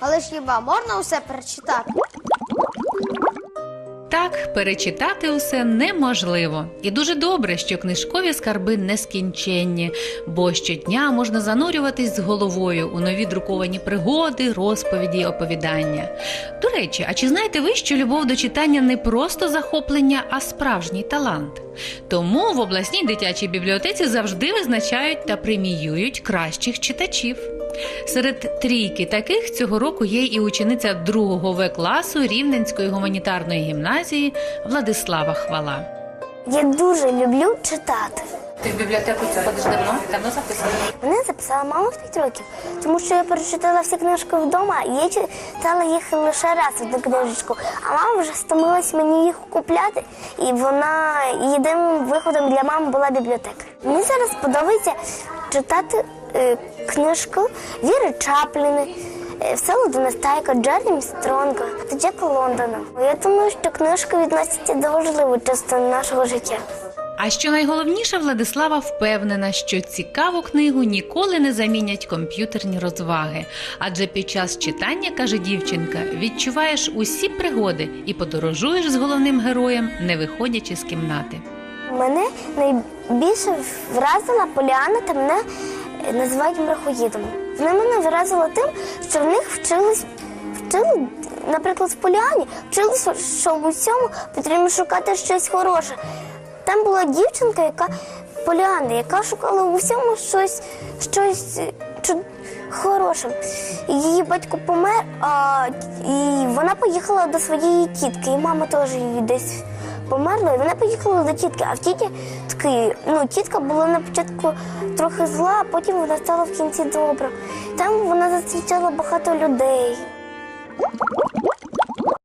Але ж хіба можна усе перечитати? Так, перечитати усе неможливо. І дуже добре, що книжкові скарби нескінченні, бо щодня можна занурюватись з головою у нові друковані пригоди, розповіді, оповідання. До речі, а чи знаєте ви, що любов до читання не просто захоплення, а справжній талант? Тому в обласній дитячій бібліотеці завжди визначають та преміюють кращих читачів. Серед трійки таких цього року є і учениця 2 В класу Рівненської гуманітарної гімназії Владислава Хвала. Я дуже люблю читати. Ти в бібліотеку цю ходиш давно? Давно записана? Мене записала мама в 5 років, тому що я перечитала всі книжки вдома, і я читала їх лише раз одну книжечку. А мама вже стомилась мені їх купляти, і вона єдиним виходом для мами була бібліотека. Мені зараз подобається читати книжку Віри Чапліни. е, Всеволода Нестайка, Джеремі Стронга та Джека Лондона. Я думаю, що книжки відносяться до важливої частини нашого життя. А що найголовніше, Владислава впевнена, що цікаву книгу ніколи не замінять комп'ютерні розваги. Адже під час читання, каже дівчинка, відчуваєш усі пригоди і подорожуєш з головним героєм, не виходячи з кімнати. Мене найбільше вразила Поліана та мене е, називають мрахоїдом. Вона мене вразила тим, що в них вчились, вчили, наприклад, в Поліані, вчилися, що в усьому потрібно шукати щось хороше. Там була дівчинка, яка Поліана, яка шукала у всьому щось, щось е, чу- хороше. Її батько помер, а, і вона поїхала до своєї тітки, і мама теж її десь померла, і вона поїхала до тітки. А в тіті таки, ну, тітка була на початку трохи зла, а потім вона стала в кінці добра. Там вона зустрічала багато людей.